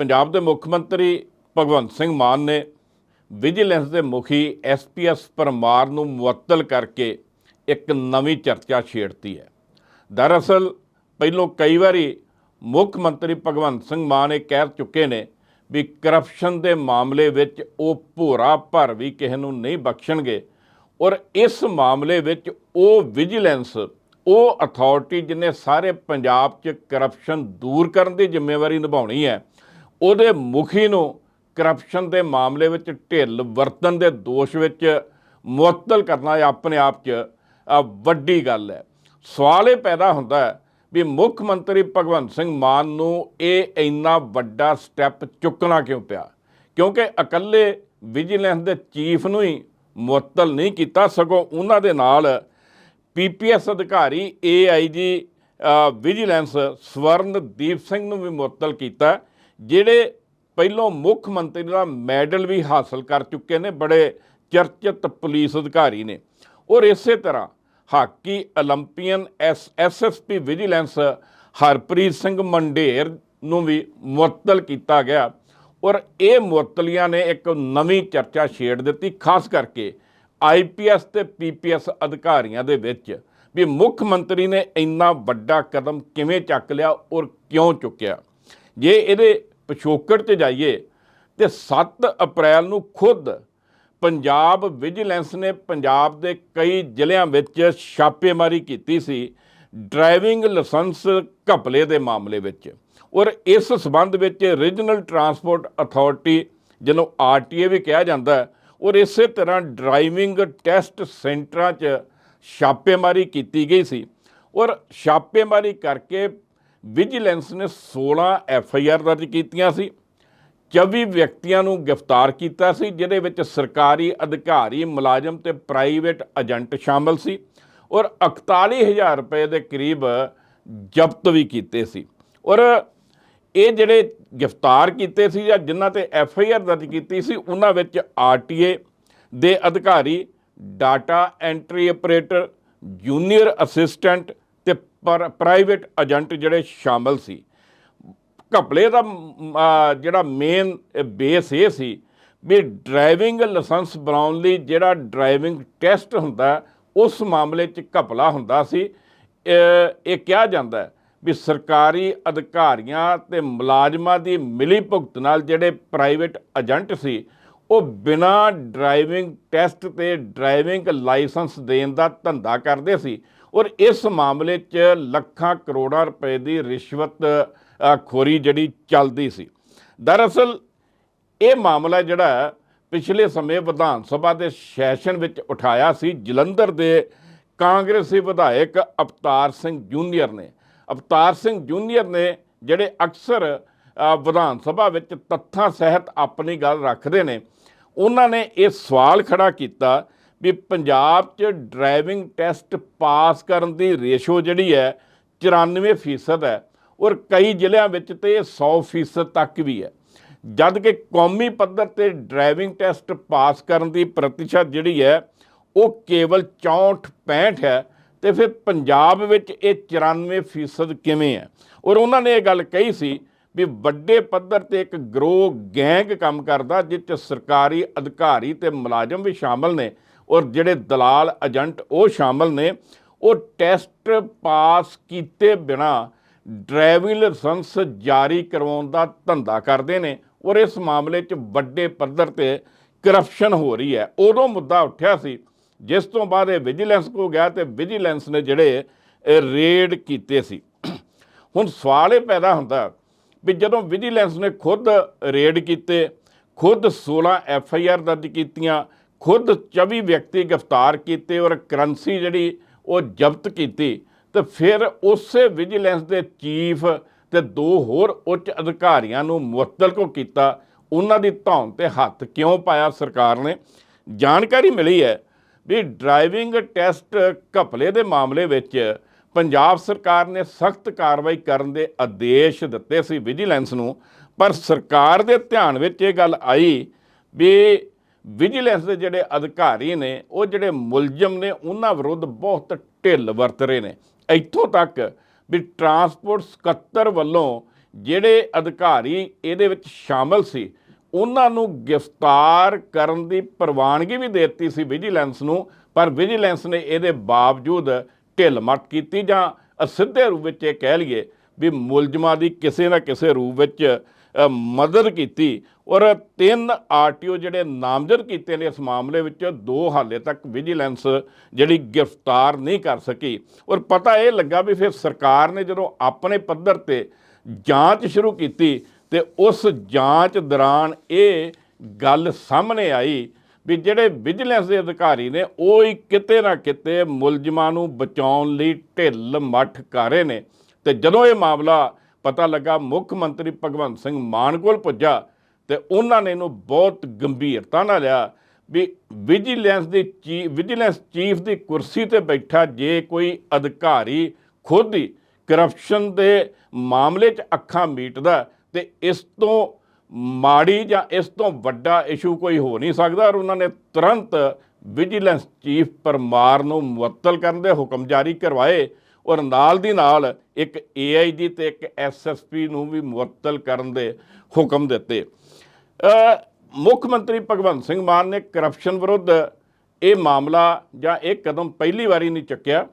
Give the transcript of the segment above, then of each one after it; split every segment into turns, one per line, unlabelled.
ਪੰਜਾਬ ਦੇ ਮੁੱਖ ਮੰਤਰੀ ਭਗਵੰਤ ਸਿੰਘ ਮਾਨ ਨੇ ਵਿਜੀਲੈਂਸ ਦੇ ਮੁਖੀ ਐਸਪੀਐਸ ਪਰਮਾਰ ਨੂੰ ਮੁਅੱਤਲ ਕਰਕੇ ਇੱਕ ਨਵੀਂ ਚਰਚਾ ਛੇੜਤੀ ਹੈ। ਦਰਅਸਲ, ਪਹਿਲੋਂ ਕਈ ਵਾਰੀ ਮੁੱਖ ਮੰਤਰੀ ਭਗਵੰਤ ਸਿੰਘ ਮਾਨ ਇਹ ਕਹਿ ਚੁੱਕੇ ਨੇ ਵੀ ਕਰਪਸ਼ਨ ਦੇ ਮਾਮਲੇ ਵਿੱਚ ਉਹ ਭੋਰਾ ਭਰ ਵੀ ਕਿਸੇ ਨੂੰ ਨਹੀਂ ਬਖਸ਼ਣਗੇ ਔਰ ਇਸ ਮਾਮਲੇ ਵਿੱਚ ਉਹ ਵਿਜੀਲੈਂਸ, ਉਹ ਅਥਾਰਟੀ ਜਿਹਨੇ ਸਾਰੇ ਪੰਜਾਬ 'ਚ ਕਰਪਸ਼ਨ ਦੂਰ ਕਰਨ ਦੀ ਜ਼ਿੰਮੇਵਾਰੀ ਨਿਭਾਉਣੀ ਹੈ ਉਹਦੇ ਮੁਖੀ ਨੂੰ ਕਰਪਸ਼ਨ ਦੇ ਮਾਮਲੇ ਵਿੱਚ ਢਿੱਲ ਵਰਤਨ ਦੇ ਦੋਸ਼ ਵਿੱਚ ਮੁਅੱਤਲ ਕਰਨਾ ਆਪਣੇ ਆਪ 'ਚ ਵੱਡੀ ਗੱਲ ਹੈ। ਸਵਾਲ ਇਹ ਪੈਦਾ ਹੁੰਦਾ ਹੈ ਵੀ ਮੁੱਖ ਮੰਤਰੀ ਭਗਵੰਤ ਸਿੰਘ ਮਾਨ ਨੂੰ ਇਹ ਇੰਨਾ ਵੱਡਾ ਸਟੈਪ ਚੁੱਕਣਾ ਕਿਉਂ ਪਿਆ? ਕਿਉਂਕਿ ਇਕੱਲੇ ਵਿਜੀਲੈਂਸ ਦੇ ਚੀਫ ਨੂੰ ਹੀ ਮੁਅੱਤਲ ਨਹੀਂ ਕੀਤਾ, ਸਗੋਂ ਉਹਨਾਂ ਦੇ ਨਾਲ ਪੀਪੀਐਸ ਅਧਿਕਾਰੀ ਏਆਈਜੀ ਵਿਜੀਲੈਂਸ ਸਵਰਨਦੀਪ ਸਿੰਘ ਨੂੰ ਵੀ ਮੁਅੱਤਲ ਕੀਤਾ। ਜਿਹੜੇ ਪਹਿਲੋਂ ਮੁੱਖ ਮੰਤਰੀ ਦਾ ਮੈਡਲ ਵੀ ਹਾਸਲ ਕਰ ਚੁੱਕੇ ਨੇ, ਬੜੇ ਚਰਚਿਤ ਪੁਲਿਸ ਅਧਿਕਾਰੀ ਨੇ। ਔਰ ਇਸੇ ਤਰ੍ਹਾਂ ਹਾਕੀ 올림픽ੀਅਨ ਪੀ ਵਿਜੀਲੈਂਸ ਹਰਪ੍ਰੀਤ ਸਿੰਘ ਮੰਡੇਰ ਨੂੰ ਵੀ ਮੁਅੱਤਲ ਕੀਤਾ ਗਿਆ। ਔਰ ਇਹ ਮੁਅੱਤਲੀਆਂ ਨੇ ਇੱਕ ਨਵੀਂ ਚਰਚਾ ਛੇੜ ਦਿੱਤੀ, ਖਾਸ ਕਰਕੇ ਆਈਪੀਐਸ ਤੇ ਪੀਪੀਐਸ ਅਧਿਕਾਰੀਆਂ ਦੇ ਵਿੱਚ, ਵੀ ਮੁੱਖ ਮੰਤਰੀ ਨੇ ਇੰਨਾ ਵੱਡਾ ਕਦਮ ਕਿਵੇਂ ਚੱਕ ਲਿਆ ਔਰ ਕਿਉਂ ਚੁੱਕਿਆ। ਜੇ ਇਹਦੇ ਪਿਛੋਕੜ ਤੇ ਜਾਈਏ ਤੇ 7 ਅਪ੍ਰੈਲ ਨੂੰ ਖੁਦ ਪੰਜਾਬ ਵਿਜੀਲੈਂਸ ਨੇ ਪੰਜਾਬ ਦੇ ਕਈ ਜ਼ਿਲ੍ਹਿਆਂ ਵਿੱਚ ਛਾਪੇਮਾਰੀ ਕੀਤੀ ਸੀ ਡਰਾਈਵਿੰਗ ਲਾਇਸੈਂਸ ਘਪਲੇ ਦੇ ਮਾਮਲੇ ਵਿੱਚ ਔਰ ਇਸ ਸਬੰਧ ਵਿੱਚ ਰੀਜਨਲ ਟਰਾਂਸਪੋਰਟ ਅਥਾਰਟੀ, ਜਿਹਨੂੰ ਆਰਟੀਏ ਵੀ ਕਿਹਾ ਜਾਂਦਾ, ਔਰ ਇਸੇ ਤਰ੍ਹਾਂ ਡਰਾਈਵਿੰਗ ਟੈਸਟ ਸੈਂਟਰਾਂ 'ਚ ਛਾਪੇਮਾਰੀ ਕੀਤੀ ਗਈ ਸੀ ਔਰ ਛਾਪੇਮਾਰੀ ਕਰਕੇ ਵਿਜੀਲੈਂਸ ਨੇ 16 ਐਫ ਆਈ ਆਰ ਦਰਜ ਕੀਤੀਆਂ ਸੀ। 24 ਵਿਅਕਤੀਆਂ ਨੂੰ ਗ੍ਰਿਫਤਾਰ ਕੀਤਾ ਸੀ, ਜਿਹਦੇ ਵਿੱਚ ਸਰਕਾਰੀ ਅਧਿਕਾਰੀ, ਮੁਲਾਜ਼ਮ ਤੇ ਪ੍ਰਾਈਵੇਟ ਏਜੰਟ ਸ਼ਾਮਲ ਸੀ ਔਰ 41000 ਰੁਪਏ ਦੇ ਕਰੀਬ ਜ਼ਬਤ ਵੀ ਕੀਤੇ ਸੀ। ਔਰ ਇਹ ਜਿਹੜੇ ਗ੍ਰਿਫਤਾਰ ਕੀਤੇ ਸੀ ਜਾਂ ਜਿਨ੍ਹਾਂ ਤੇ ਐਫ ਆਈ ਆਰ ਦਰਜ ਕੀਤੀ ਸੀ, ਉਹਨਾਂ ਵਿੱਚ ਆਰ ਟੀ ਏ ਦੇ ਅਧਿਕਾਰੀ, data entry operator, junior assistant ਪਰ ਪ੍ਰਾਈਵੇਟ ਏਜੰਟ ਜਿਹੜੇ ਸ਼ਾਮਲ ਸੀ, ਘਪਲੇ ਦਾ ਜਿਹੜਾ ਮੇਨ ਬੇਸ ਇਹ ਸੀ ਵੀ ਡਰਾਈਵਿੰਗ ਲਾਇਸੈਂਸ ਬਣਾਉਣ ਲਈ ਜਿਹੜਾ ਡਰਾਈਵਿੰਗ ਟੈਸਟ ਹੁੰਦਾ, ਉਸ ਮਾਮਲੇ 'ਚ ਘਪਲਾ ਹੁੰਦਾ ਸੀ। ਇਹ ਕਿਹਾ ਜਾਂਦਾ ਵੀ ਸਰਕਾਰੀ ਅਧਿਕਾਰੀਆਂ ਤੇ ਮੁਲਾਜ਼ਮਾਂ ਦੀ ਮਿਲੀ ਭੁਗਤ ਨਾਲ ਜਿਹੜੇ ਪ੍ਰਾਈਵੇਟ ਏਜੰਟ ਸੀ, ਉਹ ਬਿਨਾਂ ਡਰਾਈਵਿੰਗ ਟੈਸਟ ਤੇ ਡਰਾਈਵਿੰਗ ਲਾਇਸੈਂਸ ਦੇਣ ਦਾ ਧੰਦਾ ਕਰਦੇ ਸੀ। ਔਰ ਇਸ ਮਾਮਲੇ 'ਚ ਲੱਖਾਂ ਕਰੋੜਾਂ ਰੁਪਏ ਦੀ ਰਿਸ਼ਵਤ ਖੋਰੀ ਜਿਹੜੀ ਚੱਲਦੀ ਸੀ। ਦਰਅਸਲ ਇਹ ਮਾਮਲਾ ਜਿਹੜਾ ਪਿਛਲੇ ਸਮੇਂ ਵਿਧਾਨ ਸਭਾ ਦੇ ਸੈਸ਼ਨ ਵਿੱਚ ਉਠਾਇਆ ਸੀ। ਜਲੰਧਰ ਦੇ ਕਾਂਗਰਸੀ ਵਿਧਾਇਕ ਅਵਤਾਰ ਸਿੰਘ ਜੂਨੀਅਰ ਨੇ। ਅਵਤਾਰ ਸਿੰਘ ਜੂਨੀਅਰ ਨੇ ਜਿਹੜੇ ਅਕਸਰ ਵਿਧਾਨ ਸਭਾ ਵਿੱਚ ਤੱਥਾਂ ਸਹਿਤ ਆਪਣੀ ਗੱਲ ਰੱਖਦੇ ਨੇ, ਉਹਨਾਂ ਨੇ ਇਹ ਸਵਾਲ ਖੜਾ ਕੀਤਾ ਵੀ ਪੰਜਾਬ 'ਚ ਡਰਾਈਵਿੰਗ ਟੈਸਟ ਪਾਸ ਕਰਨ ਦੀ ਰੇਸ਼ੋ ਜਿਹੜੀ ਹੈ 94% ਹੈ ਔਰ ਕਈ ਜ਼ਿਲ੍ਹਿਆਂ ਵਿੱਚ ਤੇ ਇਹ 100% ਤੱਕ ਵੀ ਹੈ। ਜਦ ਕਿ ਕੌਮੀ ਪੱਧਰ ਤੇ ਡਰਾਈਵਿੰਗ ਟੈਸਟ ਪਾਸ ਕਰਨ ਦੀ ਪ੍ਰਤੀਸ਼ਤ ਜਿਹੜੀ ਹੈ ਉਹ ਕੇਵਲ 64 65 ਹੈ ਤੇ ਫਿਰ ਪੰਜਾਬ ਵਿੱਚ ਇਹ 94% ਕਿਵੇਂ ਹੈ? ਔਰ ਉਹਨਾਂ ਨੇ ਇਹ ਗੱਲ ਕਹੀ ਸੀ ਵੀ ਵੱਡੇ ਪੱਧਰ ਤੇ ਇੱਕ ਗਰੋ ਗੈਂਗ ਕੰਮ ਕਰਦਾ ਜਿਸ 'ਚ ਸਰਕਾਰੀ ਅਧਿਕਾਰੀ ਤੇ ਮੁਲਾਜ਼ਮ ਵੀ ਸ਼ਾਮਲ ਨੇ ਔਰ ਜਿਹੜੇ ਦਲਾਲ ਏਜੰਟ ਉਹ ਸ਼ਾਮਲ ਨੇ, ਉਹ ਟੈਸਟ ਪਾਸ ਕੀਤੇ ਬਿਨਾ ਡਰਾਈਵਿੰਗ ਲਾਇਸੈਂਸ ਜਾਰੀ ਕਰਵਾਉਣ ਦਾ ਧੰਦਾ ਕਰਦੇ ਨੇ ਔਰ ਇਸ ਮਾਮਲੇ 'ਚ ਵੱਡੇ ਪੱਧਰ ਤੇ ਕਰਪਸ਼ਨ ਹੋ ਰਹੀ ਹੈ। ਉਦੋਂ ਮੁੱਦਾ ਉੱਠਿਆ ਸੀ, ਜਿਸ ਤੋਂ ਬਾਅਦ ਇਹ ਵਿਜੀਲੈਂਸ ਕੋ ਗਿਆ ਤੇ ਵਿਜੀਲੈਂਸ ਨੇ ਜਿਹੜੇ ਰੇਡ ਕੀਤੇ ਸੀ। ਹੁਣ ਸਵਾਲ ਇਹ ਪੈਦਾ ਹੁੰਦਾ ਵੀ ਜਦੋਂ ਵਿਜੀਲੈਂਸ ਨੇ ਖੁਦ ਰੇਡ ਕੀਤੇ, ਖੁਦ 16 ਐਫ ਆਈ ਆਰ ਦਰਜ ਕੀਤੀਆਂ ਖੁਦ 24 ਵਿਅਕਤੀ ਗ੍ਰਿਫਤਾਰ ਕੀਤੇ ਔਰ ਕਰੰਸੀ ਜਿਹੜੀ ਉਹ ਜ਼ਬਤ ਕੀਤੀ, ਤੇ ਫਿਰ ਉਸੇ ਵਿਜੀਲੈਂਸ ਦੇ ਚੀਫ ਤੇ ਦੋ ਹੋਰ ਉੱਚ ਅਧਿਕਾਰੀਆਂ ਨੂੰ ਮੁਅੱਤਲ ਕੋ ਕੀਤਾ। ਉਹਨਾਂ ਦੀ ਧੌਣ ਤੇ ਹੱਥ ਕਿਉਂ ਪਾਇਆ ਸਰਕਾਰ ਨੇ? ਜਾਣਕਾਰੀ ਮਿਲੀ ਹੈ ਵੀ ਡਰਾਈਵਿੰਗ ਟੈਸਟ ਘਪਲੇ ਦੇ ਮਾਮਲੇ ਵਿੱਚ ਪੰਜਾਬ ਸਰਕਾਰ ਨੇ ਸਖਤ ਕਾਰਵਾਈ ਕਰਨ ਦੇ ਆਦੇਸ਼ ਦਿੱਤੇ ਸੀ ਵਿਜੀਲੈਂਸ ਨੂੰ, ਪਰ ਸਰਕਾਰ ਦੇ ਧਿਆਨ ਵਿੱਚ ਇਹ ਗੱਲ ਆਈ ਵੀ ਵਿਜੀਲੈਂਸ ਦੇ ਜਿਹੜੇ ਅਧਿਕਾਰੀ ਨੇ, ਉਹ ਜਿਹੜੇ ਮੁਲਜ਼ਮ ਨੇ, ਉਹਨਾਂ ਵਿਰੁੱਧ ਬਹੁਤ ਢਿੱਲ ਵਰਤ ਰਹੇ ਨੇ। ਇੱਥੋਂ ਤੱਕ ਵੀ ਟਰਾਂਸਪੋਰਟ ਸਕੱਤਰ ਵੱਲੋਂ ਜਿਹੜੇ ਅਧਿਕਾਰੀ ਇਹਦੇ ਵਿੱਚ ਸ਼ਾਮਲ ਸੀ, ਉਹਨਾਂ ਨੂੰ ਗ੍ਰਿਫਤਾਰ ਕਰਨ ਦੀ ਪ੍ਰਵਾਨਗੀ ਵੀ ਦੇ ਦਿੱਤੀ ਸੀ ਵਿਜੀਲੈਂਸ ਨੂੰ, ਪਰ ਵਿਜੀਲੈਂਸ ਨੇ ਇਹਦੇ ਬਾਵਜੂਦ ਢਿੱਲ ਮੱਠ ਕੀਤੀ ਜਾਂ ਅਸਿੱਧੇ ਰੂਪ ਵਿੱਚ ਇਹ ਕਹਿ ਲਈਏ ਵੀ ਮੁਲਜ਼ਮਾਂ ਦੀ ਕਿਸੇ ਨਾ ਕਿਸੇ ਰੂਪ ਵਿੱਚ ਮਦਦ ਕੀਤੀ ਔਰ ਤਿੰਨ ਆਰਟੀਓ ਜਿਹੜੇ ਨਾਮਜ਼ਦ ਕੀਤੇ ਨੇ ਇਸ ਮਾਮਲੇ ਵਿੱਚ, ਦੋ ਹਾਲੇ ਤੱਕ ਵਿਜੀਲੈਂਸ ਜਿਹੜੀ ਗ੍ਰਿਫਤਾਰ ਨਹੀਂ ਕਰ ਸਕੀ। ਔਰ ਪਤਾ ਇਹ ਲੱਗਾ ਵੀ ਫਿਰ ਸਰਕਾਰ ਨੇ ਜਦੋਂ ਆਪਣੇ ਪੱਧਰ ਤੇ ਜਾਂਚ ਸ਼ੁਰੂ ਕੀਤੀ ਤੇ ਉਸ ਜਾਂਚ ਦੌਰਾਨ ਇਹ ਗੱਲ ਸਾਹਮਣੇ ਆਈ ਵੀ ਜਿਹੜੇ ਵਿਜੀਲੈਂਸ ਦੇ ਅਧਿਕਾਰੀ ਨੇ, ਉਹ ਹੀ ਕਿਤੇ ਨਾ ਕਿਤੇ ਮੁਲਜ਼ਮਾਂ ਨੂੰ ਬਚਾਉਣ ਲਈ ਢਿੱਲ ਮੱਠ ਕਰ ਰਹੇ ਨੇ। ਤੇ ਜਦੋਂ ਇਹ ਮਾਮਲਾ ਪਤਾ ਲੱਗਾ ਮੁੱਖ ਮੰਤਰੀ ਭਗਵੰਤ ਸਿੰਘ ਮਾਨ ਕੋਲ ਪੁੱਜਾ ਤੇ ਉਹਨਾਂ ਨੇ ਇਹਨੂੰ ਬਹੁਤ ਗੰਭੀਰਤਾ ਨਾਲ ਲਿਆ ਵੀ ਵਿਜੀਲੈਂਸ ਦੀ ਚੀ, ਵਿਜੀਲੈਂਸ ਚੀਫ ਦੀ ਕੁਰਸੀ ਤੇ ਬੈਠਾ ਜੇ ਕੋਈ ਅਧਿਕਾਰੀ ਖੁਦ ਹੀ ਕਰਪਸ਼ਨ ਦੇ ਮਾਮਲੇ 'ਚ ਅੱਖਾਂ ਮੀਟਦਾ ਤੇ ਇਸ ਤੋਂ ਮਾੜੀ ਜਾਂ ਇਸ ਤੋਂ ਵੱਡਾ ਇਸ਼ੂ ਕੋਈ ਹੋ ਨਹੀਂ ਸਕਦਾ ਔਰ ਉਹਨਾਂ ਨੇ ਤੁਰੰਤ ਵਿਜੀਲੈਂਸ ਚੀਫ ਪਰਮਾਰ ਨੂੰ ਮੁਅੱਤਲ ਕਰਨ ਦੇ ਹੁਕਮ ਜਾਰੀ ਕਰਵਾਏ ਔਰ ਨਾਲ ਦੀ ਨਾਲ ਇੱਕ ਏਆਈਜੀ ਤੇ ਇੱਕ ਐਸਐਸਪੀ ਨੂੰ ਵੀ ਮੁਅੱਤਲ ਕਰਨ ਦੇ ਹੁਕਮ ਦਿੱਤੇ। ਮੁੱਖ ਮੰਤਰੀ ਭਗਵੰਤ ਸਿੰਘ ਮਾਨ ਨੇ ਕਰਪਸ਼ਨ ਵਿਰੁੱਧ ਇਹ ਮਾਮਲਾ ਜਾਂ ਇਹ ਕਦਮ ਪਹਿਲੀ ਵਾਰੀ ਨਹੀਂ ਚੱਕਿਆ।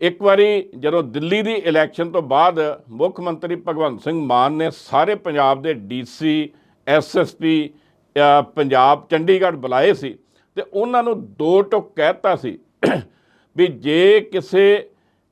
ਇੱਕ ਵਾਰੀ ਜਦੋਂ ਦਿੱਲੀ ਦੀ ਇਲੈਕਸ਼ਨ ਤੋਂ ਬਾਅਦ ਮੁੱਖ ਮੰਤਰੀ ਭਗਵੰਤ ਸਿੰਘ ਮਾਨ ਨੇ ਸਾਰੇ ਪੰਜਾਬ ਦੇ ਡੀਸੀ ਐਸਐਸਪੀ ਪੰਜਾਬ, ਚੰਡੀਗੜ੍ਹ ਬੁਲਾਏ ਸੀ ਤੇ ਉਹਨਾਂ ਨੂੰ ਦੋ ਟੁਕ ਕਹਿਤਾ ਸੀ ਵੀ ਜੇ ਕਿਸੇ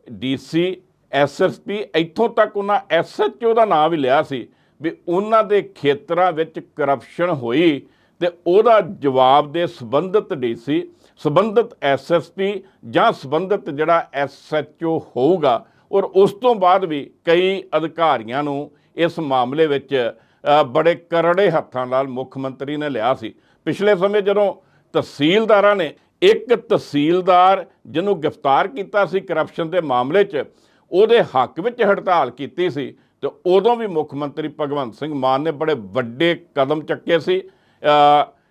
ਡੀਸੀ ਐਸਐਸਪੀ ਇੱਥੋਂ ਤੱਕ ਉਹਨਾਂ ਐਸਐਚਓ ਦਾ ਨਾਮ ਵੀ ਲਿਆ ਸੀ ਵੀ ਉਹਨਾਂ ਦੇ ਖੇਤਰਾਂ ਵਿੱਚ ਕਰਪਸ਼ਨ ਹੋਈ ਤੇ ਉਹਦਾ ਜਵਾਬ ਦੇ ਸੰਬੰਧਿਤ ਡੀਸੀ, ਸੰਬੰਧਿਤ ਐਸਐਸਪੀ ਜਾਂ ਸੰਬੰਧਿਤ ਜਿਹੜਾ ਐਸਐਚਓ ਹੋਊਗਾ ਔਰ ਉਸ ਤੋਂ ਬਾਅਦ ਵੀ ਕਈ ਅਧਿਕਾਰੀਆਂ ਨੂੰ ਇਸ ਮਾਮਲੇ ਵਿੱਚ ਬੜੇ ਕਰੜੇ ਹੱਥਾਂ ਨਾਲ ਮੁੱਖ ਮੰਤਰੀ ਨੇ ਲਿਆ ਸੀ। ਪਿਛਲੇ ਸਮੇਂ ਜਦੋਂ ਤਹਿਸੀਲਦਾਰਾਂ ਨੇ ਇੱਕ ਤਹਿਸੀਲਦਾਰ ਜਿਹਨੂੰ ਗ੍ਰਿਫਤਾਰ ਕੀਤਾ ਸੀ ਕਰਪਸ਼ਨ ਦੇ ਮਾਮਲੇ 'ਚ, ਉਹਦੇ ਹੱਕ ਵਿੱਚ ਹੜਤਾਲ ਕੀਤੀ ਸੀ ਤੇ ਉਦੋਂ ਵੀ ਮੁੱਖ ਮੰਤਰੀ ਭਗਵੰਤ ਸਿੰਘ ਮਾਨ ਨੇ ਬੜੇ ਵੱਡੇ ਕਦਮ ਚੱਕੇ ਸੀ।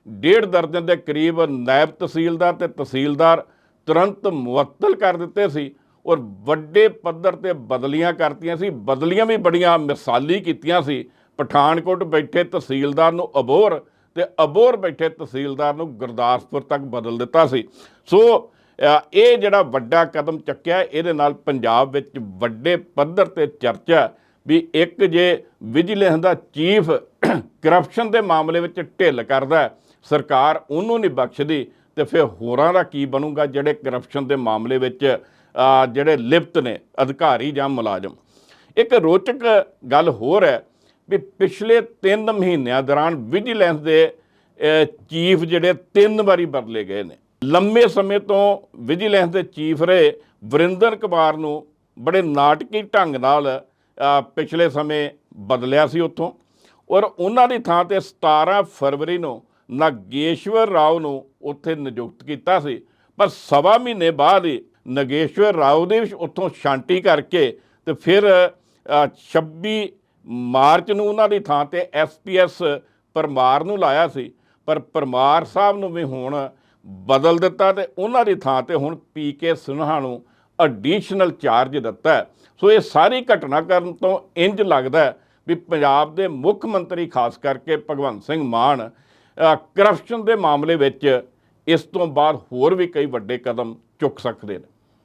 ਡੇਢ ਦਰਜਨ ਦੇ ਕਰੀਬ ਨਾਇਬ ਤਹਿਸੀਲਦਾਰ ਤੇ ਤਹਿਸੀਲਦਾਰ ਤੁਰੰਤ ਮੁਅੱਤਲ ਕਰ ਦਿੱਤੇ ਸੀ ਔਰ ਵੱਡੇ ਪੱਧਰ ਤੇ ਬਦਲੀਆਂ ਕਰਤੀਆਂ ਸੀ। ਬਦਲੀਆਂ ਵੀ ਬੜੀਆਂ ਮਿਸਾਲੀ ਕੀਤੀਆਂ ਸੀ। ਪਠਾਨਕੋਟ ਬੈਠੇ ਤਹਿਸੀਲਦਾਰ ਨੂੰ ਅਬੋਰ ਤੇ ਅਬੋਰ ਬੈਠੇ ਤਹਿਸੀਲਦਾਰ ਨੂੰ ਗੁਰਦਾਸਪੁਰ ਤੱਕ ਬਦਲ ਦਿੱਤਾ ਸੀ। ਸੋ ਇਹ ਜਿਹੜਾ ਵੱਡਾ ਕਦਮ ਚੱਕਿਆ, ਇਹਦੇ ਨਾਲ ਪੰਜਾਬ ਵਿੱਚ ਵੱਡੇ ਪੱਧਰ ਤੇ ਚਰਚਾ ਵੀ ਇੱਕ ਜੇ ਵਿਜੀਲੈਂਸ ਦਾ ਚੀਫ ਕਰਪਸ਼ਨ ਦੇ ਮਾਮਲੇ ਵਿੱਚ ਢਿੱਲ ਕਰਦਾ ਸਰਕਾਰ ਉਹਨੂੰ ਨਹੀਂ ਬਖਸ਼ਦੀ ਤੇ ਫਿਰ ਹੋਰਾਂ ਦਾ ਕੀ ਬਣੂਗਾ ਜਿਹੜੇ ਕਰਪਸ਼ਨ ਦੇ ਮਾਮਲੇ ਵਿੱਚ ਜਿਹੜੇ ਲਿਪਤ ਨੇ ਅਧਿਕਾਰੀ ਜਾਂ ਮੁਲਾਜ਼ਮ। ਇੱਕ ਰੋਚਕ ਗੱਲ ਹੋਰ ਹੈ ਵੀ ਪਿਛਲੇ 3 ਮਹੀਨਿਆਂ ਦੌਰਾਨ ਵਿਜੀਲੈਂਸ ਦੇ ਚੀਫ ਜਿਹੜੇ ਤਿੰਨ ਵਾਰੀ ਬਦਲੇ ਗਏ ਨੇ। ਲੰਮੇ ਸਮੇਂ ਤੋਂ ਵਿਜੀਲੈਂਸ ਦੇ ਚੀਫ ਰਹੇ ਵਰਿੰਦਰ ਕੁਮਾਰ ਨੂੰ ਬੜੇ ਨਾਟਕੀ ਢੰਗ ਨਾਲ ਪਿਛਲੇ ਸਮੇਂ ਬਦਲਿਆ ਸੀ ਉੱਥੋਂ। ਔਰ ਉਹਨਾਂ ਦੀ ਥਾਂ ਤੇ 17 ਫਰਵਰੀ ਨੂੰ ਨਾਗੇਸ਼ਵਰ ਰਾਓ ਨੂੰ ਉੱਥੇ ਨਿਯੁਕਤ ਕੀਤਾ ਸੀ। ਪਰ ਸਵਾ ਮਹੀਨੇ ਬਾਅਦ ਹੀ ਨਗੇਸ਼ਵਰ ਰਾਓ ਦੇ ਉੱਥੋਂ ਸ਼ਾਂਤੀ ਕਰਕੇ ਤੇ ਫਿਰ ਅ, 26 ਮਾਰਚ ਨੂੰ ਉਹਨਾਂ ਦੀ ਥਾਂ ਤੇ ਐਸਪੀਐਸ ਪਰਮਾਰ ਨੂੰ ਲਾਇਆ ਸੀ, ਪਰ ਪਰਮਾਰ ਸਾਹਿਬ ਨੂੰ ਵੀ ਹੁਣ ਬਦਲ ਦਿੱਤਾ ਤੇ ਉਹਨਾਂ ਦੀ ਥਾਂ ਤੇ ਹੁਣ ਪੀਕੇ ਸਿਨਹਾ ਨੂੰ ਐਡੀਸ਼ਨਲ ਚਾਰਜ ਦਿੱਤਾ ਸੋ ਇਹ ਸਾਰੀ ਘਟਨਾ ਕਰਨ ਤੋਂ ਇੰਜ ਲੱਗਦਾ ਵੀ ਪੰਜਾਬ ਦੇ ਮੁੱਖ ਮੰਤਰੀ, ਖਾਸ ਕਰਕੇ ਭਗਵੰਤ ਸਿੰਘ ਮਾਨ ਕਰਪਸ਼ਨ ਦੇ ਮਾਮਲੇ ਵਿੱਚ ਇਸ ਤੋਂ ਬਾਅਦ ਹੋਰ ਵੀ ਕਈ ਵੱਡੇ ਕਦਮ ਚੁੱਕ ਸਕਦੇ ਨੇ।